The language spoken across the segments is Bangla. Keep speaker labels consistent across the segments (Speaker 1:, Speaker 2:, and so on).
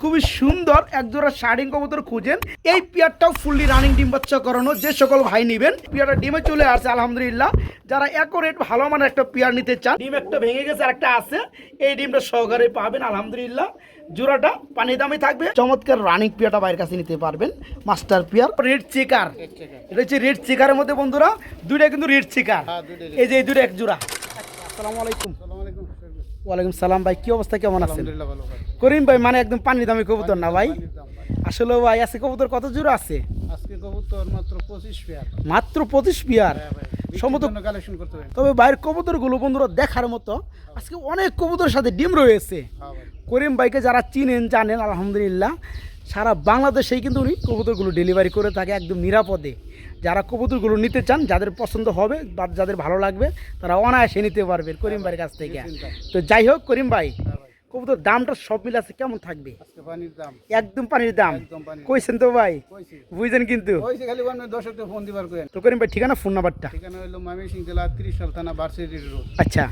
Speaker 1: খুবই সুন্দর একজোড়া শাড়িং কবুতর খুঁজেন। এই পিয়ারটাও ফুললি রানিং ডিম বাচ্চা করানো যে সকল ভাই নেবেন পিয়ারটা ডিমে চলে আসছে আলহামদুলিল্লাহ। যারা একরেট ভালো মানের একটা পিয়ার নিতে চান ডিম একটা ভেঙে গেছে আর একটা আছে এই ডিমটা সহকারে পাবেন আলহামদুলিল্লাহ। জোড়াটা পানি দামে থাকবে চমৎকার রানিং পিয়ারটা বাইরের কাছে নিতে পারবেন মাস্টার পিয়ার রেড চেকার এটা হচ্ছে রেড চেকারের মধ্যে বন্ধুরা দুইটা কিন্তু রেড চেকার
Speaker 2: হ্যাঁ,
Speaker 1: এই যে এই দুটো এক জোড়া। আসসালামু আলাইকুম। ওয়ালাইকুম সালাম ভাই কি অবস্থা কেমন আছেন? করিম ভাই মানে একদম পানি দামি কবুতর না ভাই?
Speaker 2: পানির।
Speaker 1: আসলে ভাই আছে কবুতর কত জোড়া আছে?
Speaker 2: আজকে কবুতর মাত্র পঁচিশ পেয়ার।
Speaker 1: মাত্র পঁচিশ পিয়ার?
Speaker 2: হ্যাঁ
Speaker 1: সম্ভবত
Speaker 2: সম্ভবত কালেকশন করতে হবে।
Speaker 1: তবে বাইরের কবুতরগুলো বন্ধুরা দেখার মতো আজকে অনেক কবুতরের সাথে ডিম রয়েছে।
Speaker 2: হ্যাঁ
Speaker 1: করিম ভাইকে যারা চিনেন জানেন আলহামদুলিল্লাহ সারা বাংলাদেশেই কিন্তু উনি কবুতরগুলো ডেলিভারি করে থাকে একদম নিরাপদে। যারা কবুতরগুলো নিতে চান যাদের পছন্দ হবে বা যাদের ভালো লাগবে তারা অনায়াসে নিতে পারবে করিম ভাইয়ের কাছ থেকে। তো যাই হোক করিম ভাই কবুতর দামটা সব মিলে আছে কেমন থাকবে?
Speaker 2: পানির দাম।
Speaker 1: একদম পানির দাম। কইছেন তো ভাই? বুঝছেন কিন্তু। তো করিম ভাই ঠিকানা ফোন নাম্বারটা
Speaker 2: ঠিকানা হলো মামি সিং জেলা তিরিশ সাল থানা রোড।
Speaker 1: আচ্ছা।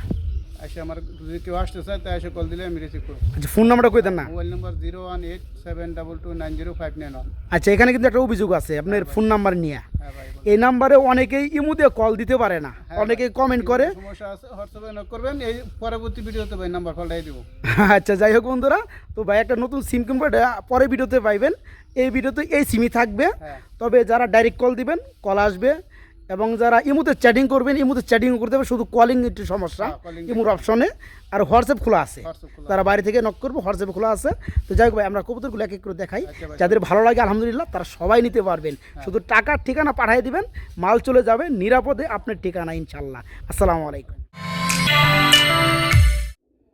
Speaker 2: এসে আমার যদি কেউ আসতে চায় তাই এসে কল দিলে আমি রিসিভ করব।
Speaker 1: আচ্ছা ফোন নাম্বারটা কই দেন না?
Speaker 2: Mobile number zero one eight seven double two nine zero five nine one
Speaker 1: আচ্ছা এখানে কিন্তু একটা অভিযোগ আছে আপনার ফোন নাম্বার নিয়ে।
Speaker 2: হ্যাঁ।
Speaker 1: এই নাম্বারে অনেকেই ইমুতে কল দিতে পারে না।
Speaker 2: হ্যাঁ
Speaker 1: অনেকেই কমেন্ট করে।
Speaker 2: সমস্যা আছে হোয়াটসঅ্যাপে নক করবেন এই পরবর্তী ভিডিওতে ভাই নাম্বার পাল্টাই দিব।
Speaker 1: আচ্ছা যাই হোক বন্ধুরা তো ভাই একটা নতুন সিম কিনবো পরে ভিডিওতে পাইবেন। এই ভিডিওতে এই সিমই থাকবে।
Speaker 2: হ্যাঁ।
Speaker 1: তবে যারা ডাইরেক্ট কল দিবেন কল আসবে। এবং যারা ইমুতে চ্যাটিং করবেন ইমুতে চ্যাটিং করতে হবে শুধু কলিং একটু সমস্যা।
Speaker 2: হ্যাঁ,
Speaker 1: ইমুর অপশনে আর হোয়াটসঅ্যাপ খোলা আছে। তারা বাইরে থেকে নক করব হোয়াটসঅ্যাপ খোলা আছে। তো যাই হোক ভাই আমরা কবুতরগুলো এক এক করে দেখাই। যাদের ভালো লাগে আলহামদুলিল্লাহ তারা সবাই নিতে পারবেন। শুধু টাকার ঠিকানা পাঠিয়ে দিবেন মাল চলে যাবে নিরাপদে আপনার ঠিকানা ইনশাল্লাহ আসসালামু আলাইকুম।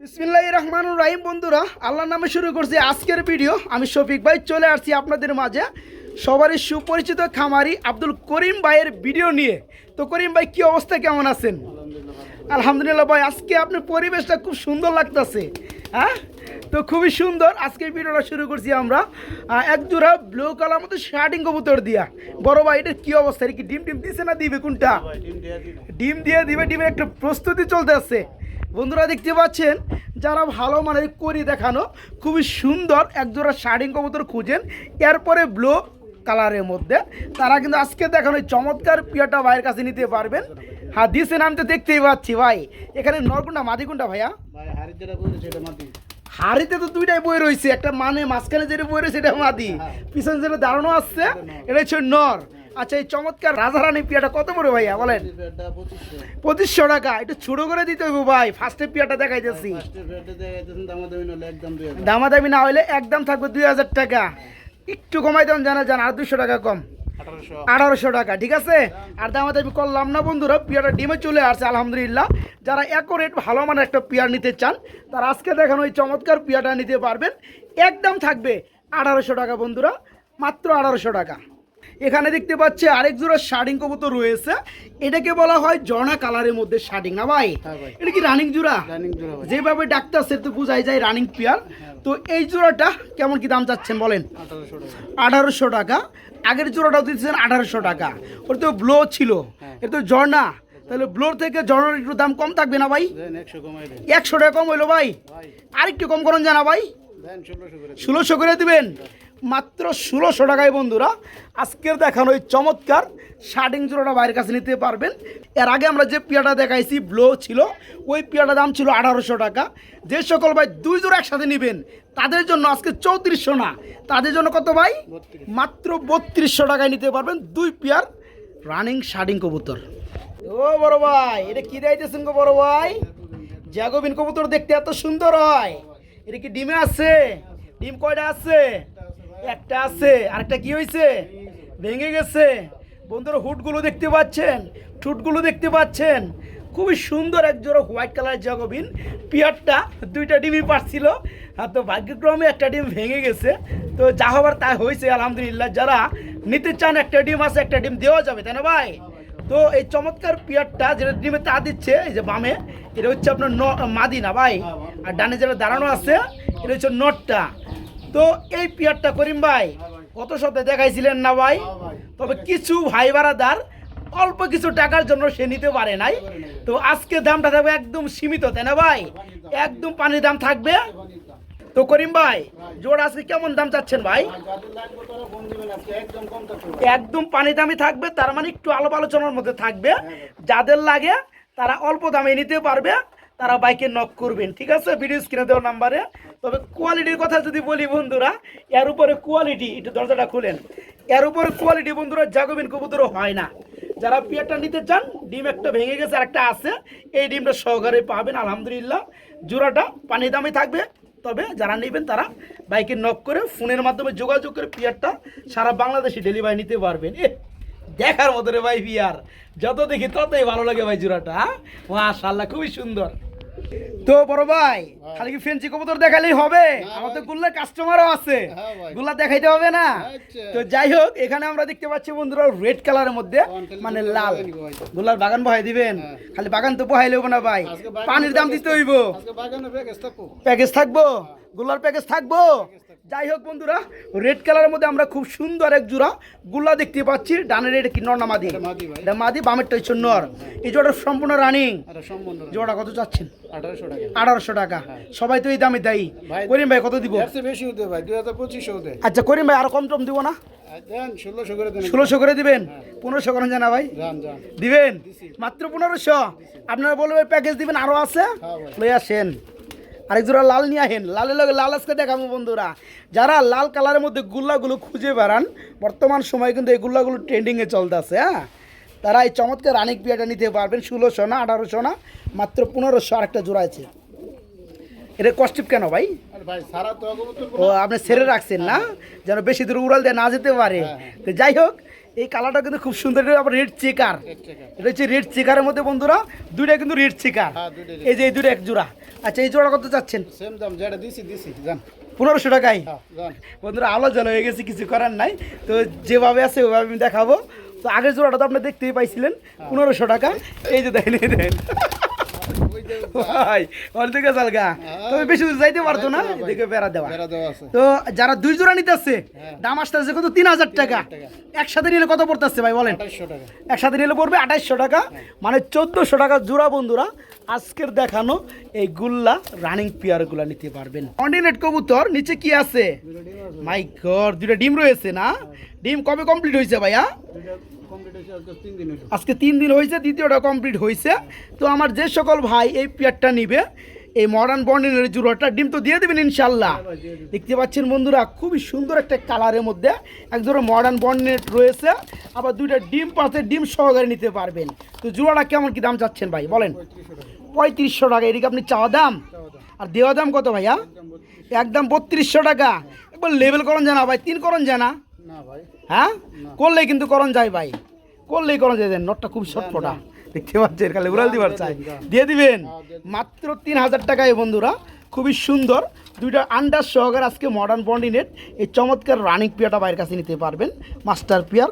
Speaker 1: বিসমিল্লাহ রহমানুর রাহিম বন্ধুরা আল্লাহর নামে শুরু করছি আজকের ভিডিও। আমি শফিক ভাই চলে আসছি আপনাদের মাঝে। সবারই সুপরিচিত খামারি আব্দুল করিম ভাইয়ের ভিডিও নিয়ে। তো করিম ভাই কি অবস্থা? কেমন আছেন? আলহামদুলিল্লাহ ভাই আজকে আপনার পরিবেশটা খুব সুন্দর লাগতেছে হ্যাঁ? তো খুবই সুন্দর। আজকে ভিডিওটা শুরু করছি আমরা এক জোড়া ব্লু কালার মতো শার্টিং কবুতর দিয়া। বড় ভাই এটার কি অবস্থা? এটা কি ডিম টিম দিছে না দিবে কোনটা? ডিম দিয়ে দিবে। ডিমের একটা প্রস্তুতি চলতে আছে। বন্ধুরা দেখতে পাচ্ছেন যারা ভালো মানের করি দেখানো খুবই সুন্দর একজোড়া শাড়িং কবুতর খুঁজেন। এরপরে ব্লু কালারের মধ্যে। তারা কিন্তু আজকে দেখানো ওই চমৎকার পিয়াটা ভাইয়ের কাছে নিতে পারবেন। হ্যাঁ দিছে নাম তো দেখতেই পাচ্ছি ভাই। এখানে নরকুন্ডা মাদি কোনটা ভাইয়া হাড়িতে তো দুইটাই বই রয়েছে একটা মানে মাঝখানে যেটা বই রয়েছে এটা মাদি। পিছনে যেটা দাঁড়ানো আসছে এটা হচ্ছে নর। আচ্ছা এই চমৎকার রাজারানী পিয়াটা কত বড় ভাইয়া বলেন?
Speaker 2: পঁচিশশো।
Speaker 1: টাকা। একটু ছোট করে দিতে হবে ভাই ফার্স্টে পিয়াটা দেখাইতেছি। দামাদামি না হলে একদম থাকবে দুই হাজার টাকা। একটু কমাই দেন জানা যান আর দুশো টাকা কম।
Speaker 2: আঠারোশো।
Speaker 1: টাকা ঠিক আছে? আর দামাদামি করলাম না বন্ধুরা পিয়ারটা ডিমে চলে আসছে আলহামদুলিল্লাহ। যারা রেট ভালো মানের একটা পিয়ার নিতে চান তারা আজকে দেখানো ওই চমৎকার পিয়ারটা নিতে পারবেন। একদম থাকবে আঠারোশো টাকা বন্ধুরা মাত্র আঠারোশো টাকা। এখানে দেখতে পাচ্ছি আরেক জোড়া শার্টিং কবুতর রয়েছে। এটাকে বলা হয় জর্না কালারের মধ্যে শার্টিং না ভাই?
Speaker 2: হ্যাঁ
Speaker 1: এটা কি রানিং জোড়া?
Speaker 2: রানিং জোড়া
Speaker 1: যেভাবে ডাক্তার সে তো বোঝাই যায় রানিং পিয়ার। তো এই জোড়াটা কেমন কি দাম চাচ্ছেন বলেন?
Speaker 2: আঠারোশো টাকা।
Speaker 1: আগের জোড়াটাও দিচ্ছেন আঠারোশো টাকা। ওর তো ব্লো ছিল।
Speaker 2: হ্যাঁ।
Speaker 1: এটা তো ঝর্ণা তাহলে ব্লোর থেকে ঝর্ণার একটু দাম কম থাকবে না ভাই?
Speaker 2: একশো
Speaker 1: টাকা কম হইল ভাই।
Speaker 2: ভাই।
Speaker 1: আরেকটু কম করুন জানা ভাই।
Speaker 2: ষোলোশো করে
Speaker 1: দিবেন? মাত্র ষোলোশো টাকায় বন্ধুরা, আজকের দেখানো ওই চমৎকার শার্টিং জোড়াটা বাইরের কাছে নিতে পারবেন। এর আগে আমরা যে পিয়াটা দেখাইছি, ব্লো ছিল, ওই পিয়াটার দাম ছিল আঠারোশো টাকা। যে সকল ভাই দুই জোড়া একসাথে নেবেন, তাদের জন্য আজকে চৌত্রিশশো না, তাদের জন্য কত ভাই? মাত্র বত্রিশশো টাকায় নিতে পারবেন দুই পেয়ার রানিং শার্টিং কবুতর। ও বড় ভাই, এটা কি দিতেছেন গো বড় ভাই? জাগোবিন কবুতর দেখতে এত সুন্দর হয়। এটা কি ডিমে আছে? ডিম কয়টা আছে? একটা আছে, আরেকটা কি হয়েছে ভেঙে গেছে। বন্ধুরা, হুটগুলো দেখতে পাচ্ছেন? ঠুটগুলো দেখতে পাচ্ছেন? খুবই সুন্দর এক জোড়া হোয়াইট কালারের জাগোবিন। পিয়ারটা দুইটা ডিমই পারছিল। তো ভাগ্যক্রমে একটা ডিম ভেঙে গেছে। তো যা হবার তাই হয়েছে আলহামদুলিল্লাহ। যারা নিতে চান একটা ডিম আছে, একটা ডিম দেওয়া যাবে, তাই না ভাই? তো এই চমৎকার পিয়ারটা যেটা ডিমে তা দিচ্ছে, এই যে বামে, এটা হচ্ছে আপনার মাদি না ভাই। আর ডানে যেটা দাঁড়ানো আছে, এটা হচ্ছে নটটা। তো এই পিয়ারটা করিম ভাই কত শতে দেখাইছিলেন না ভাই? তবে কিছু ভাই বারাদার অল্প কিছু টাকার জন্য সে নিতে পারে নাই। তো আজকে দামটা থাকবে একদম সীমিত, তাই না ভাই? একদম পানির দাম থাকবে। তো করিম ভাই, জোড়া আজকে কেমন দাম চাচ্ছেন ভাই?
Speaker 2: একদম
Speaker 1: পানি দামি থাকবে, তার মানে একটু আলাপ আলোচনার মধ্যে থাকবে। যাদের লাগে তারা অল্প দামে নিতে পারবে। তারা বাইকে নক করবেন, ঠিক আছে? ভিডিও স্ক্রিনে দেওয়ার নাম্বারে তবে কোয়ালিটির কথা যদি বলি বন্ধুরা, এর উপরে কোয়ালিটি একটু দরজাটা খুলেন। এর উপরে কোয়ালিটি বন্ধুরা, জাগবিন কবুতরও হয় না। যারা পিয়ারটা নিতে চান, ডিম একটা ভেঙে গেছে, আর একটা আছে, এই ডিমটা সহকারে পাবেন, আলহামদুলিল্লাহ। জোড়াটা পানি দামে থাকবে, তবে যারা নেবেন তারা বাইকে নক করে ফোনের মাধ্যমে যোগাযোগ করে পিয়ারটা সারা বাংলাদেশে ডেলিভারি নিতে পারবেন। এ দেখার মতো রে ভাই পিয়ার যত দেখি ততই ভালো লাগে ভাই জোড়াটা হ্যাঁ? মাশাল্লাহ খুবই সুন্দর। তো বড় ভাই খালি কি ফেন্সি কবুতর দেখালেই হবে? আমার তো গুল্লার কাস্টমারও আছে।
Speaker 2: হ্যাঁ
Speaker 1: গুল্লা দেখাইতে হবে না।
Speaker 2: আচ্ছা।
Speaker 1: তো যাই হোক এখানে আমরা দেখতে পাচ্ছি বন্ধুরা রেড কালারের মধ্যে মানে লাল। গুল্লার বাগান বহাই দিবেন।
Speaker 2: হ্যাঁ।
Speaker 1: খালি বাগান তো বহাই লেবো না ভাই। পানির দাম দিতে হইব।
Speaker 2: আজকে বাগানে প্যাকেজ থাকব।
Speaker 1: গুল্লার প্যাকেজ থাকব? যাই হোক বন্ধুরা রেড কালারের মধ্যে আমরা খুব সুন্দর এক জোড়া গুল্লা দেখতে পাচ্ছি। ডানের এটা কি নর না মাদি?
Speaker 2: এটা মাদি
Speaker 1: বামেরটা হচ্ছে নর। এই জোড়া সম্পূর্ণ রানিং জোড়া কত চাচ্ছেন?
Speaker 2: আঠারোশো টাকা।
Speaker 1: সবাই তো এই দামে দেয়। করিম ভাই কত দিব?
Speaker 2: বেশি হতে ভাই দুই হাজার পঁচিশশো হতে।
Speaker 1: আচ্ছা করিম ভাই আরও কম টম দিব না?
Speaker 2: ষোলোশো করে দেন।
Speaker 1: ষোলোশো করে দিবেন? পনেরোশো করেন জানা ভাই? দিবেন? মাত্র পনেরোশো? আপনারা বলবেন প্যাকেজ দিবেন আরও আছে?
Speaker 2: হ্যাঁ।
Speaker 1: লই আসেন। আরেক জোড়া লাল নিয়ে আহেন লালের লগে লাল আজকে দেখাবো বন্ধুরা। যারা লাল কালারের মধ্যে গুল্লাগুলো খুঁজে বেড়ান বর্তমান সময় কিন্তু এই গুল্লাগুলো ট্রেন্ডিংয়ে চলতেছে হ্যাঁ? তারা এই চমৎকার রানিক পিয়াটা নিতে পারবেন ষোলোশো না আঠারোশো না মাত্র পনেরোশো আরেকটা জোড়া আছে। এটা কস্টিপ কেন ভাই?
Speaker 2: ভাই সারা তো
Speaker 1: ও আপনি সেরে রাখছেন না? যেন বেশি দূর উড়াল দিয়ে না যেতে পারে। তো যাই হোক এই কালারটা কিন্তু খুব সুন্দর। আবার রেড চেকার এটা হচ্ছে রেড চেকারের মধ্যে বন্ধুরা দুইটা কিন্তু রেড চেকার
Speaker 2: হ্যাঁ,
Speaker 1: এই যে এই দুটো এক জোড়া। আচ্ছা এই জোড়া কত চাচ্ছেন?
Speaker 2: সেম দাম যেটা দিছি দিছি যান
Speaker 1: পনেরোশো টাকায়?
Speaker 2: হ্যাঁ
Speaker 1: বন্ধুরা আলো জল হয়ে গেছে কিছু করার নাই। তো যেভাবে আছে ওইভাবে আমি দেখাবো। তো আগের জোড়াটা তো আপনি দেখতেই পাইছিলেন পনেরোশো টাকা। এই যে দেখেন দেখেন। ভাই অর্ধেকে চালগা তবে বেশি দূর যাইতে পারতো না?
Speaker 2: যাইতে না ভাই।
Speaker 1: এদিকে বেড়া দেওয়া।
Speaker 2: বেড়া দেওয়া আছে।
Speaker 1: তো যারা দুই জোড়া নিতেছে দাম আসতেছে কত? তিন হাজার টাকা। একসাথে নিলে কত পড়তেছে ভাই বলেন?
Speaker 2: আঠাইশশো টাকা।
Speaker 1: একসাথে নিলে পড়বে আঠাইশশো টাকা। মানে চোদ্দোশো টাকা জোড়া বন্ধুরা আজকের দেখানো এই গুল্লা রানিং পিয়ারগুলা নিতে পারবেন। কন্টিনেন্ট কবুতর নিচে কি আছে? মাই গড দুটা ডিম রয়েছে না? ডিম কবে কমপ্লিট হয়েছে ভাইয়া?
Speaker 2: আজকে তিন দিন
Speaker 1: হয়েছে দ্বিতীয়টা কমপ্লিট হয়েছে। তো আমার যে সকল ভাই এই পেয়ারটা নিবে এই মডার্ন বন্ডিনের জুড়োটা ডিম তো দিয়ে দেবেন ইনশাল্লাহ দেখতে পাচ্ছেন বন্ধুরা খুবই সুন্দর একটা কালারের মধ্যে এক ধরনের মডার্ন বন্ডিনেট রয়েছে। আবার দুইটা ডিম পাশে ডিম সহকারে নিতে পারবেন। তো জোড়াটা কেমন কি দাম চাচ্ছেন ভাই বলেন? পঁয়ত্রিশশো টাকা এদিকে আপনি চাওয়া দাম? আর দেওয়া দাম কত ভাইয়া? একদম বত্রিশশো। টাকা। একবার লেভেল করন জানা ভাই তিন করন জানা। হ্যাঁ? করলেই কিন্তু করণ যায় ভাই। করলেই করণ যায় নোটটা খুব সটফটা দেখতে পাচ্ছেন খালি উড়াল দিবার চাই। দিয়ে দিবেন মাত্র তিন হাজার টাকায় বন্ধুরা খুবই সুন্দর। দুইটা আন্ডার সহকারে আজকে মডার্ন বন্ডিনেট এই চমৎকার রানিং পিয়াটা বাইরের কাছে নিতে পারবেন মাস্টার পিয়ার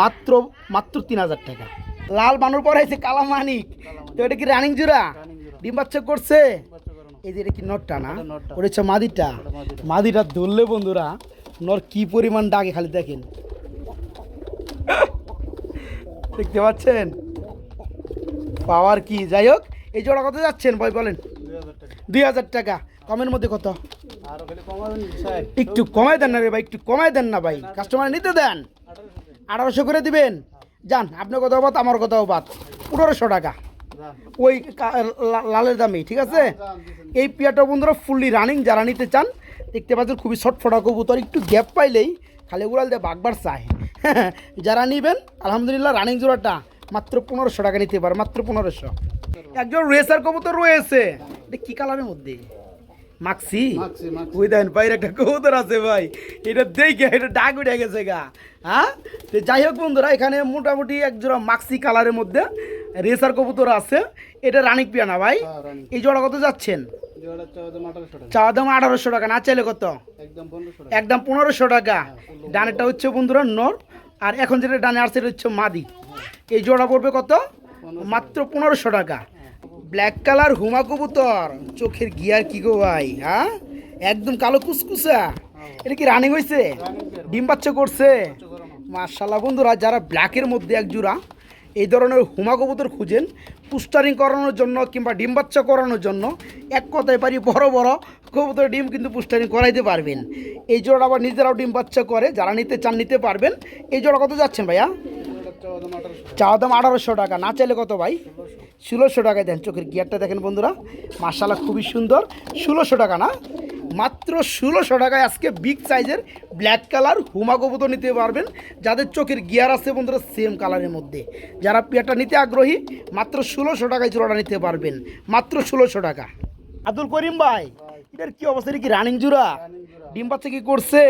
Speaker 1: মাত্র মাত্র তিন হাজার টাকা। লাল বানুর পর হয়েছে কালা মানিক তো এটা কি রানিং জোড়া? ডিম বাচ্চা করছে? এই যে এটা কি নটটা না? ওটা হচ্ছে মাদিটা। মাদিটা ধরলে বন্ধুরা নর কি পরিমাণ ডাকে খালি দেখেন। দেখতে পাচ্ছেন? পাওয়ার কি? যাই হোক, এই জোড়া কত যাচ্ছেন? ভাই, বলেন।
Speaker 2: দুই হাজার টাকা।
Speaker 1: কমের মধ্যে কত? একটু কমাই দেন না রে ভাই, একটু কমাই দেন না ভাই। কাস্টমার নিতে দেন। আঠারোশো করে দিবেন। যান, আপনার কথাও বাদ, আমার কথাও বাদ। পনেরোশো টাকা। ওই লালের দামে ঠিক আছে? এই পিয়াটা বন্ধুরা ফুললি রানিং যারা নিতে চান দেখতে পাচ্ছেন খুবই ছটফটা কবুতর একটু গ্যাপ পাইলেই খালি উড়াল দিয়ে বাগবার চায়। যারা নিবেন আলহামদুলিল্লাহ রানিং জোড়াটা মাত্র পনেরোশো টাকা নিতে পারে মাত্র পনেরোশো। একজন রেসার কবুতর রয়েছে। এটা কি কালারের মধ্যে? মাক্সি। ওই দেন বাইরে একটা কবুতর আছে ভাই। এটা দেখে এটা ডাক উঠে গেছে গা। হ্যাঁ? তো যাই হোক বন্ধুরা এখানে মোটামুটি একজোড়া মাক্সি কালারের মধ্যে রেসার কবুতর আছে। এটা রানিক পিয়ানা ভাই।
Speaker 2: হ্যাঁ,
Speaker 1: এই জোড়া কত যাচ্ছেন?
Speaker 2: জোড়া চাওয়া দাম আঠারোশো টাকা
Speaker 1: না চাইলে কত?
Speaker 2: একদম পনেরোশো টাকা।
Speaker 1: ডানেরটা হচ্ছে বন্ধুরা নর আর এখন যেটা ডানে হচ্ছে মাদি। এই জোড়া পড়বে কত? মাত্র পনেরোশো টাকা। ব্ল্যাক কালার হুমা কবুতর। চোখের গিয়ার কি গো ভাই হ্যাঁ? একদম কালো কুসকুসা। এটা কি রানিং হয়েছে ডিম বাচ্চা করছে? মার্শাল্লাহ বন্ধুরা যারা ব্ল্যাকের মধ্যে এক জোড়া এই ধরনের হুমা কবুতর খুঁজেন পুস্টারিং করানোর জন্য কিংবা ডিম বাচ্চা করানোর জন্য। এক কথায় পারি, বড় বড় কবুতর ডিম কিন্তু পুস্টারিং করাইতে পারবেন। এই জোড়া আবার নিজেরাও ডিম বাচ্চা করে, যারা নিতে চান নিতে পারবেন। এই জোড়া কত যাচ্ছেন ভাইয়া? চাওয়া দাম আঠারোশো টাকা। না চাইলে কত ভাই? ষোলোশো টাকায় দেন চোখের গিয়ারটা দেখেন বন্ধুরা। মার্শাল্লাহ খুবই সুন্দর। ষোলোশো টাকা না? মাত্র ষোলোশো টাকায় আজকে বিগ সাইজের ব্ল্যাক কালার হুমা কবুতর নিতে পারবেন। যাদের চোখের গিয়ার আছে বন্ধুরা সেম কালারের মধ্যে। যারা পেয়ারটা নিতে আগ্রহী মাত্র ষোলোশো টাকায় জোড়াটা নিতে পারবেন। মাত্র ষোলোশো টাকা। আব্দুল করিম ভাই এটার কি অবস্থা? কি রানিং জোড়া? ডিম বাচ্চা কি করছে?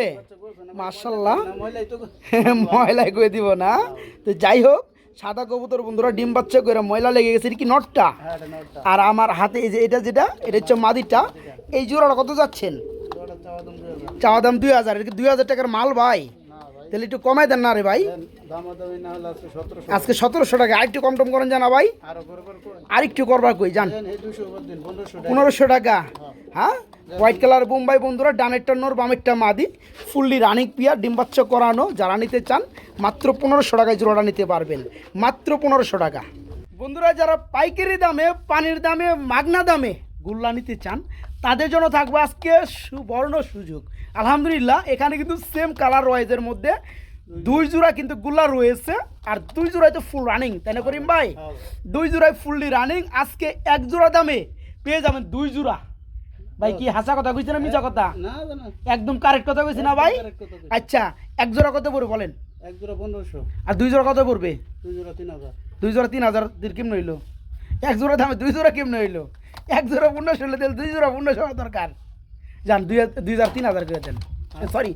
Speaker 1: মার্শাল্লাহ ময়লায় করে দিব না। তো যাই হোক সাদা কবুতর বন্ধুরা ডিম বাচ্চা করে ময়লা লেগে গেছে কি নটটা? আর আমার হাতে এই যে এটা যেটা এটা হচ্ছে মাদিটা। এই জোড়াটা কত যাচ্ছেন? চাওয়া দাম দুই হাজার এটা কি দুই হাজার টাকার মাল ভাই? তাহলে একটু কমাই দেন না রে ভাই।
Speaker 2: আজকে সতেরোশো
Speaker 1: টাকা। আর একটু কম টম করেন জানা ভাই।
Speaker 2: আরও করবার
Speaker 1: আর একটু করবার কই জান।
Speaker 2: পনেরোশো টাকা।
Speaker 1: হ্যাঁ। হোয়াইট কালার বোম্বাই বন্ধুরা ডানেরটা নোর বামেরটা মাদি। ফুললি রানিং পিয়া ডিম বাচ্চা করানো যারা নিতে চান মাত্র পনেরোশো টাকায় জোড়াটা নিতে পারবেন। মাত্র পনেরোশো টাকা। বন্ধুরা যারা পাইকারি দামে পানির দামে মাগনা দামে গুল্লা নিতে চান তাদের জন্য থাকবে আজকে সুবর্ণ সুযোগ। আলহামদুলিল্লাহ এখানে কিন্তু সেম কালার ওয়াইজের মধ্যে। দুই জোড়া কিন্তু গুল্লা রয়েছে আর দুই জোড়ায় তো ফুল রানিং তাই না করিম ভাই? দুই জোড়ায় ফুললি রানিং আজকে এক জোড়া দামে পেয়ে যাবেন দুই জোড়া। ভাই কি হাসা কথা কইছি না মিছা কথা? একদম কারেক্ট কথা কইছি না ভাই। আচ্ছা এক জোড়া কত পড়বে বলেন?
Speaker 2: এক জোড়া পনেরোশো।
Speaker 1: আর দুই জোড়া কত পড়বে?
Speaker 2: দুই জোড়া তিন হাজার।
Speaker 1: দুই জোড়া তিন হাজার হইল এক জোড়া দামে দুই জোড়া কেমন হইল? এক জোড়া পনেরোশো হলে তাহলে দুই জোড়া পনেরোশো হওয়া দরকার। যান দুই হাজার- দুই হাজার তিন হাজার করে দেন। সরি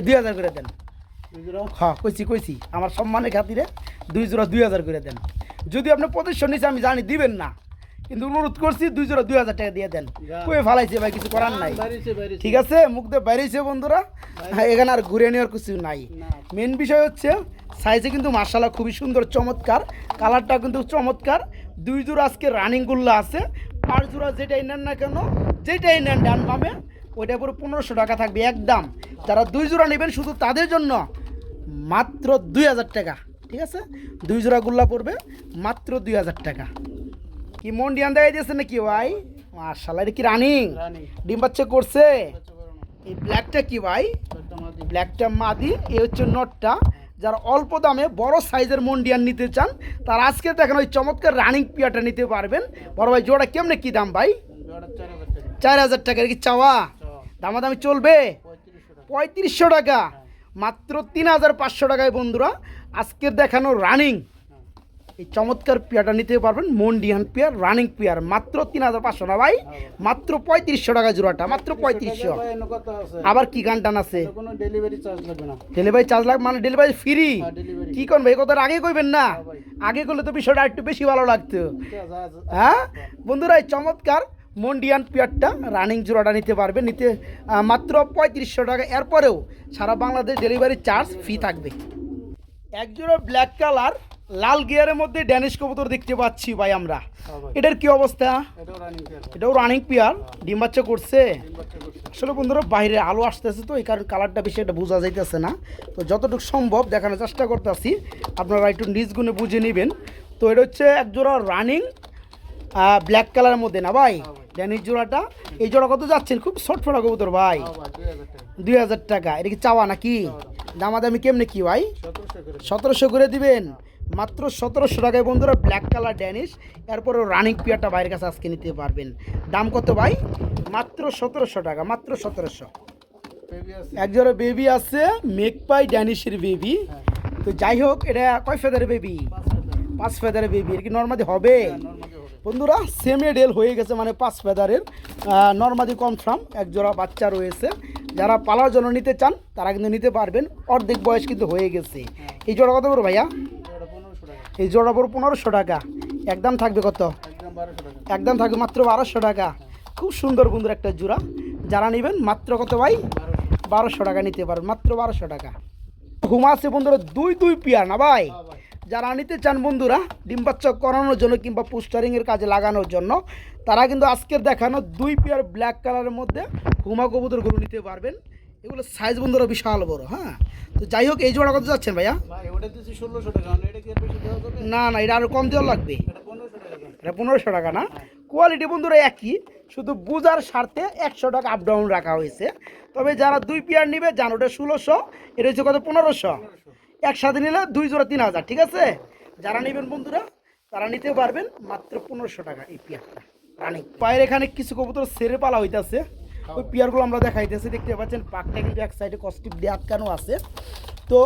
Speaker 1: দুই হাজার করে দেন। হ্যাঁ কইছি কইছি। আমার সম্মানের খাতিরে দুই জোড়া দুই হাজার করে দেন। যদি আপনি প্রতিষ্ঠান নিচে আমি জানি দিবেন না। কিন্তু অনুরোধ করছি দুই জোড়া দুই হাজার টাকা দিয়ে দেন। কয়ে ফালাইছে ভাই কিছু করার নাই। ঠিক আছে? মুখ দিয়ে বাইরেছে বন্ধুরা। হ্যাঁ, এখানে আর ঘুরে নেওয়ার কিছু নাই। মেন বিষয় হচ্ছে সাইজে কিন্তু মার্শাল্লাহ খুবই সুন্দর চমৎকার। কালারটা কিন্তু চমৎকার। দুই জোড়া আজকে রানিং গুল্লা আছে। পাঁচ জোড়া যেটাই নেন না কেন যেটাই নেন ডান পাবে ওইটা পুরো পনেরোশো টাকা থাকবে একদম। যারা দুই জোড়া নেবেন শুধু তাদের জন্য মাত্র দুই হাজার টাকা ঠিক আছে? দুই জোড়া গুল্লা পড়বে মাত্র দুই হাজার টাকা। কি মন ডিয়ান দেখা দিয়েছে নাকি ভাই? মার্শাল্লাহ এটা কি রানিং ডিম বাচ্চা করছে? এই ব্ল্যাকটা কি ভাই? ব্ল্যাকটা মাদি। এ হচ্ছে নটটা যারা অল্প দামে বড় সাইজের মন্ডিয়ান নিতে চান, তার আজকে দেখেন ওই চমৎকার রানিং পিয়াটা নিতে পারবেন। বড় ভাই জোড়া কেমনে, কি দাম ভাই?
Speaker 2: চার হাজার
Speaker 1: টাকার কি চাওয়া?
Speaker 2: চাও
Speaker 1: দামাদামি চলবে?
Speaker 2: পঁয়ত্রিশশো টাকা।
Speaker 1: মাত্র তিন হাজার পাঁচশো টাকায় বন্ধুরা, আজকের দেখানো রানিং। এই চমৎকার পেয়ারটা নিতে পারবেন। মন্ডিয়ান পেয়ার রানিং পেয়ার। মাত্র তিন হাজার পাঁচশো না ভাই? মাত্র পঁয়ত্রিশশো টাকা জোড়াটা মাত্র পঁয়ত্রিশশো।
Speaker 2: ভাই কথা
Speaker 1: আবার কি গান টান আছে?
Speaker 2: ডেলিভারি চার্জ লাগবে না।
Speaker 1: ডেলিভারি চার্জ লাগ মানে ডেলিভারি ফ্রি
Speaker 2: হ্যাঁ ডেলিভারি
Speaker 1: কি করবে এই কথাটা আগে কইবেন না? আগে করলে তো বিষয়টা একটু বেশি ভালো লাগতো। হ্যাঁ? বন্ধুরা এই চমৎকার মন্ডিয়ান পিয়ারটা রানিং জোড়াটা নিতে পারবে। নিতে মাত্র পঁয়ত্রিশশো টাকা। এরপরেও সারা বাংলাদেশ ডেলিভারি চার্জ ফ্রি থাকবে। এক জোড়া ব্ল্যাক কালার লাল গিয়ারের মধ্যে ড্যানিশ কবুতর দেখতে পাচ্ছি ভাই আমরা।
Speaker 2: হ্যাঁ
Speaker 1: এটার কি অবস্থা?
Speaker 2: এটাও রানিং পেয়ার
Speaker 1: ডিম বাচ্চা করছে? আসলে বন্ধুরা বাইরে আলো আসতেছে তো এই কারণে কালারটা বেশি একটা বোঝা যাইতেছে না। তো যতটুকু সম্ভব দেখানোর চেষ্টা করতেছি। আপনারা একটু নিজ গুণে বুঝে নেবেন। তো এটা হচ্ছে এক জোড়া রানিং ব্ল্যাক কালারের মধ্যে না ভাই। ড্যানিশ জোড়াটা। এই জোড়া কত যাচ্ছেন? খুব শর্ট ফোটা কবুতর ভাই।
Speaker 2: দুই হাজার টাকা।
Speaker 1: এটা কি চাওয়া নাকি? দামাদামি কেমনে কি ভাই?
Speaker 2: সতেরোশো করে
Speaker 1: দিবেন। মাত্র সতেরোশো টাকায় বন্ধুরা ব্ল্যাক কালার ড্যানিশ এরপরে রানিং পিয়ারটা বাইরের কাছে আজকে নিতে পারবেন। দাম কত ভাই? মাত্র সতেরোশো টাকা, মাত্র সতেরোশো। একজোড়া বেবি আছে মেকপাই ড্যানিশের বেবি তো যাই হোক, এটা কয় ফেদারের বেবি
Speaker 2: পাঁচ
Speaker 1: ফেদারের বেবি এর কি
Speaker 2: নর্মালি হবে?
Speaker 1: বন্ধুরা সেমে ডেল হয়ে গেছে মানে পাঁচ ফেদারের নর্মাদি কনফার্ম এক জোড়া বাচ্চা রয়েছে। যারা পালার জন্য নিতে চান, তারা কিন্তু নিতে পারবেন। অর্ধেক বয়স কিন্তু হয়ে গেছে। এই জোড়া কত বড় ভাইয়া? এই জোড়া পড়ো পনেরোশো টাকা। একদম থাকবে কত?
Speaker 2: একদম
Speaker 1: থাকবে মাত্র বারোশো টাকা। খুব সুন্দর বন্ধুর একটা জোড়া। যারা নেবেন, মাত্র কত ভাই?
Speaker 2: বারোশো
Speaker 1: টাকা নিতে পারবেন, মাত্র বারোশো টাকা। ঘুমা আছে বন্ধুরা, দুই দুই পিয়ার না ভাই? যারা নিতে চান বন্ধুরা ডিম বাচ্চা করানোর জন্য কিংবা পোস্টারিংয়ের কাজে লাগানোর জন্য তারা কিন্তু আজকের দেখানো দুই পেয়ার ব্ল্যাক কালারের মধ্যে হুমা কবুতরগুলো নিতে পারবেন। এগুলো সাইজ বন্ধুরা বিশাল বড় হ্যাঁ? তো যাই হোক এই জোড়া কত যাচ্ছেন ভাইয়া? না না এটা আরও কম দেওয়া লাগবে।
Speaker 2: এটা পনেরোশো টাকা
Speaker 1: না? কোয়ালিটি বন্ধুরা একই শুধু বুজার স্বার্থে একশো টাকা আপ ডাউন রাখা হয়েছে। তবে যারা দুই পেয়ার নিবে জান ওটা ষোলোশো এটা হচ্ছে কত? পনেরোশো। একসাথে নিলে দুই জোড়া তিন হাজার ঠিক আছে? যারা নেবেন বন্ধুরা তারা নিতে পারবেন মাত্র পনেরোশো টাকা এই পেয়ারটা। রানিং। পায়ের এখানে কিছু কবুতর সেরে পালা হইতাছে। ওই পেয়ারগুলো আমরা দেখাইতেছি দেখতে পাচ্ছেন পাকটা কিন্তু এক সাইডে কস্টিপ দিয়ে আটকানো আছে? তো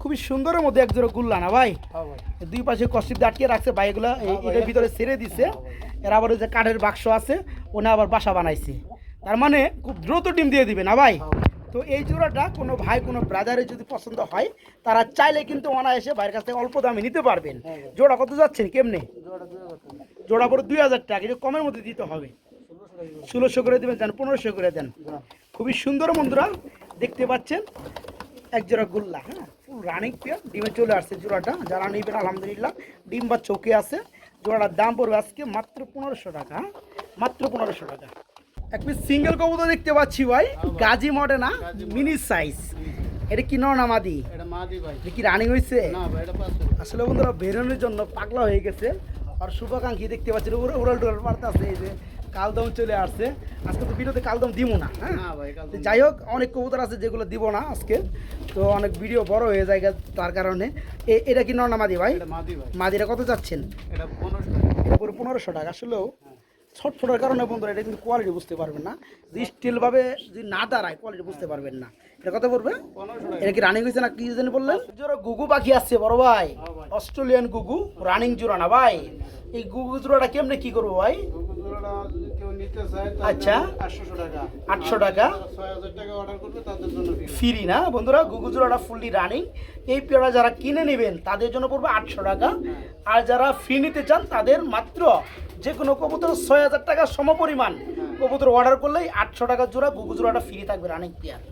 Speaker 1: খুবই সুন্দরের মধ্যে এক জোড়া গুল্লা না ভাই?
Speaker 2: হ্যাঁ
Speaker 1: দুই পাশে কস্টিপ দিয়ে আটকে রাখছে বাইকগুলো এটার ভিতরে ছেড়ে দিছে। এর আবার ওই যে কাঠের বাক্স আছে ওনে আবার বাসা বানাইছে। তার মানে খুব দ্রুত ডিম দিয়ে দিবে না ভাই। তো এই জোড়াটা কোনো ভাই কোনো ব্রাদারের যদি পছন্দ হয় তারা চাইলে কিন্তু অনায়াসে ভাইয়ের কাছ থেকে অল্প দামে নিতে পারবেন। জোড়া কত যাচ্ছেন কেমনে? জোড়া পরে দুই হাজার টাকা এটা কমের মধ্যে দিতে হবে। ষোলোশো করে দেবেন দেন পনেরোশো করে দেন। খুবই সুন্দর বন্ধুরা দেখতে পাচ্ছেন? এক জোড়া গোল্লা হ্যাঁ? ফুল রানিং পেয়ার ডিমে চলে আসছে জোড়াটা যারা নেবেন আলহামদুলিল্লাহ ডিম বা চৌকে আছে। জোড়াটার দাম পড়বে আজকে মাত্র পনেরোশো টাকা হ্যাঁ? মাত্র পনেরোশো টাকা। এক পিস সিঙ্গেল কবুতর দেখতে পাচ্ছি ভাই। গাজী মডে না? মিনি সাইজ এটা কি ননামাদি
Speaker 2: এটা মাদি ভাই।
Speaker 1: এটা কি রানিং হয়েছে
Speaker 2: না
Speaker 1: আসলে বন্ধুরা বেরোনোর জন্য পাগলা হয়ে গেছে। আর শুভাকাঙ্ক্ষী দেখতে পাচ্ছেন উড়াল টুরাল মারতে আছে এই যে কালদম চলে আসছে। আজকে তো ভিডিওতে কালদম দিব না হ্যাঁ?
Speaker 2: না
Speaker 1: যাই হোক অনেক কবুতর আছে যেগুলো দিব না আজকে। তো অনেক ভিডিও বড় হয়ে যায় তার কারণে। এটা কি নর্না মাদি ভাই?
Speaker 2: এটা মাদি ভাই।
Speaker 1: মাদিরা কত যাচ্ছেন?
Speaker 2: এটা পনেরোশো টাকা।
Speaker 1: এটা পনেরোশো টাকা। আসলেও ছট ফোটার কারণে বন্ধুরা এটা কিন্তু কোয়ালিটি বুঝতে পারবেন না। যদি স্টিলভাবে যদি না দাঁড়ায় কোয়ালিটি বুঝতে পারবেন না। এটা
Speaker 2: কথা বলবে
Speaker 1: এটা কি রানিং হয়েছে না কি জানি বললেন? জোড়া গুগু পাখি আসছে বড় ভাই।
Speaker 2: ভাই।
Speaker 1: অস্ট্রেলিয়ান গুগু রানিং জোড়া না ভাই। এই গুগু জোড়াটা কেমনে কি করব ভাই?
Speaker 2: নিতে চায়
Speaker 1: আচ্ছা।
Speaker 2: আটশোশো টাকা।
Speaker 1: 800 টাকা।
Speaker 2: ছয় হাজার টাকা অর্ডার করবে তাদের জন্য
Speaker 1: ফ্রি না? বন্ধুরা গুগু জোড়াটা ফুললি রানিং এই পেয়ারা যারা কিনে নেবেন তাদের জন্য পড়বে আটশো টাকা। আর যারা ফ্রি নিতে চান তাদের মাত্র যে কোনো কবুতর ছয় হাজার টাকার সমপরিমাণ কবুতর অর্ডার করলেই আটশো টাকা জোড়া গুগু জোড়াটা ফ্রি থাকবে রানিং পেয়ার।